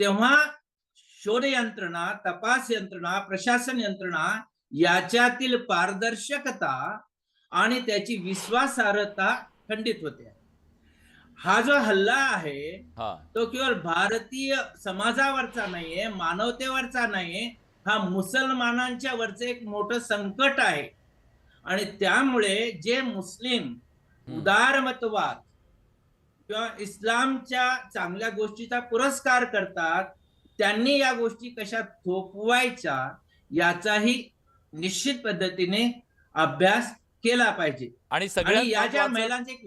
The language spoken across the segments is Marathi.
तेव्हा शोध यंत्रणा तपास यंत्रणा प्रशासन यंत्रणा याच्यातील पारदर्शकता आणि त्याची विश्वासार्हता खंडित होते. हा जो हल्ला आहे हा. तो केवळ भारतीय समाजावरचा नाहीये मानवतेवरचा नाहीये हा मुसलमानांच्या वरचं एक मोठं संकट आहे. आणि त्यामुळे जे मुस्लिम. उदारमतवाद किंवा इस्लामच्या चांगल्या गोष्टीचा पुरस्कार करतात त्यांनी या गोष्टी कशा थोपवायच्या याचाही निश्चित पद्धतीने अभ्यास केला पाहिजे. आणि या ज्या महिलांचे एक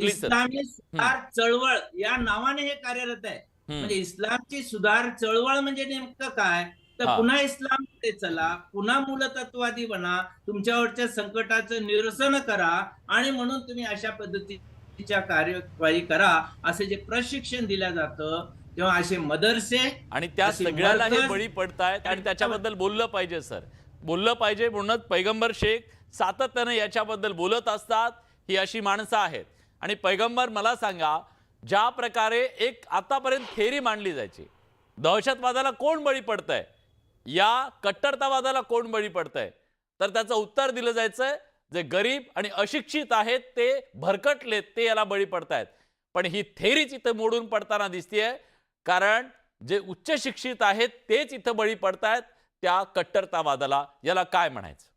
इस्लामी सुधार चळवळ या नावाने हे कार्यरत आहे. म्हणजे इस्लामची सुधार चळवळ म्हणजे नेमकं काय? तर. पुन्हा इस्लामकडे चला पुन्हा मूलतत्वादी बना तुमच्यावरच्या संकटाचं निरसन करा आणि म्हणून तुम्ही अशा पद्धतीच्या कार्यवाही करा असे जे प्रशिक्षण दिलं जातं तेव्हा असे मदरसे आणि त्या सगळ्याला हे बळी पडतायत आणि त्याच्याबद्दल बोललं पाहिजे सर. बोललं पाहिजे म्हणूनच पैगंबर शेख सातत्यानं याच्याबद्दल बोलत असतात ही अशी माणसं आहेत. आणि पैगंबर मला सांगा ज्या प्रकारे एक आतापर्यंत थेरी मांडली जायची दहशतवादाला कोण बळी पडतंय? या कट्टरतावादाला कोण बळी पडतंय? तर त्याचं उत्तर दिलं जायचंय जे गरीब आणि अशिक्षित आहेत ते भरकटलेत ते याला बळी पडतायत. पण ही थेरीच इथं मोडून पडताना दिसतीये कारण जे उच्च शिक्षित आहेत तेच इथं बळी पडतायत त्या कट्टरतावादाला. याला काय म्हणायचं?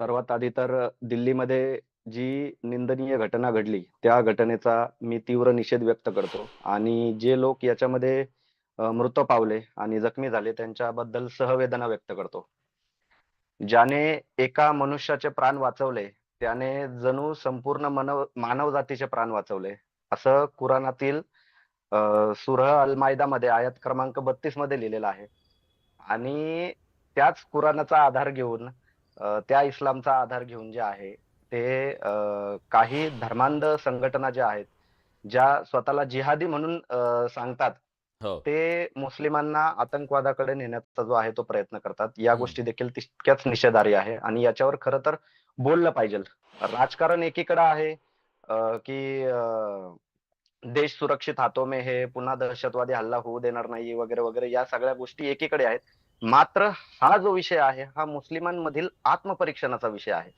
सर्वात आधी तर दिल्लीमध्ये जी निंदनीय घटना घडली त्या घटनेचा मी तीव्र निषेध व्यक्त करतो. आणि जे लोक याच्यामध्ये मृत पावले आणि जखमी झाले त्यांच्याबद्दल सहवेदना व्यक्त करतो. ज्याने एका मनुष्याचे प्राण वाचवले त्याने जणू संपूर्ण मनव मानव जातीचे प्राण वाचवले. असं कुराणातील सुरह अल मायदा मध्ये आयात क्रमांक बत्तीसमध्ये लिहिलेलं आहे. आणि त्याच कुराणाचा आधार घेऊन त्या इस्लामचा आधार घेऊन जे आहे ते काही धर्मांध संघटना ज्या आहेत ज्या स्वतःला जिहादी म्हणून सांगतात हो. ते मुस्लिमांना आतंकवादाकडे नेण्याचा जो आहे तो प्रयत्न करतात या. गोष्टी देखील तितक्याच निषेधार्ह आहे आणि याच्यावर खरं तर बोललं पाहिजे. राजकारण एकीकडे आहे अ, की अ, देश सुरक्षित हातो में है पुन्हा दहशतवादी हल्ला होऊ देणार नाही वगैरे वगैरे या सगळ्या गोष्टी एकीकडे आहेत. मात्र हा जो विषय आहे हा मुस्लिमांमधील आत्मपरीक्षणाचा विषय आहे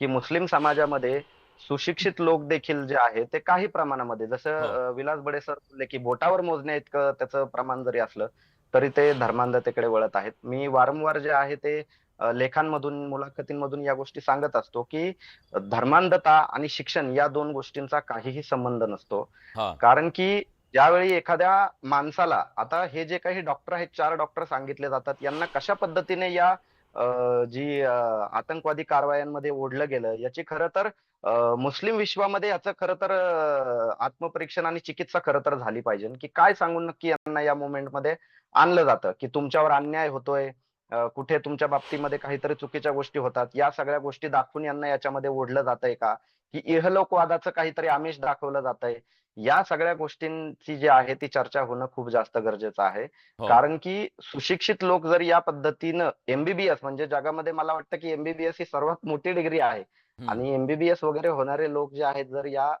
की मुस्लिम समाजामध्ये सुशिक्षित लोक देखील जे आहे ते काही प्रमाणामध्ये जसं हो. विलास बडे सर बोलले की बोटावर मोजण्या इतकं त्याचं प्रमाण जरी असलं तरी ते धर्मांधतेकडे वळत आहेत. मी वारंवार जे आहे ते लेखांमधून मुलाखतींमधून या गोष्टी सांगत असतो की धर्मांधता आणि शिक्षण या दोन गोष्टींचा काहीही संबंध नसतो. कारण की ज्यावेळी एखाद्या माणसाला आता हे जे काही डॉक्टर आहेत चार डॉक्टर सांगितले जातात यांना कशा पद्धतीने या जी आतंकवादी कारवायांमध्ये ओढलं गेलं याची खरं तर मुस्लिम विश्वामध्ये याचं खरं तर आत्मपरीक्षण आणि चिकित्सा खरं तर झाली पाहिजे. की काय सांगून नक्की यांना या मुवमेंटमध्ये आणलं जातं? की तुमच्यावर अन्याय होतोय? कुठे तुमच्या बाबतीमध्ये काहीतरी चुकीच्या गोष्टी होतात? या सगळ्या गोष्टी दाखवून यांना याच्यामध्ये ओढलं जातंय का? की इहलोकवादाचं काहीतरी आमिष दाखवलं जातंय? या सगळ्या गोष्टींची जी आहे ती चर्चा होणं खूप जास्त गरजेचं आहे. हो. कारण की सुशिक्षित लोक जर या पद्धतीनं एमबीबीएस म्हणजे जगामध्ये मला वाटतं की एमबीबीएस ही सर्वात मोठी डिग्री आहे. आणि एमबीबीएस वगैरे होणारे लोक जे आहेत जर या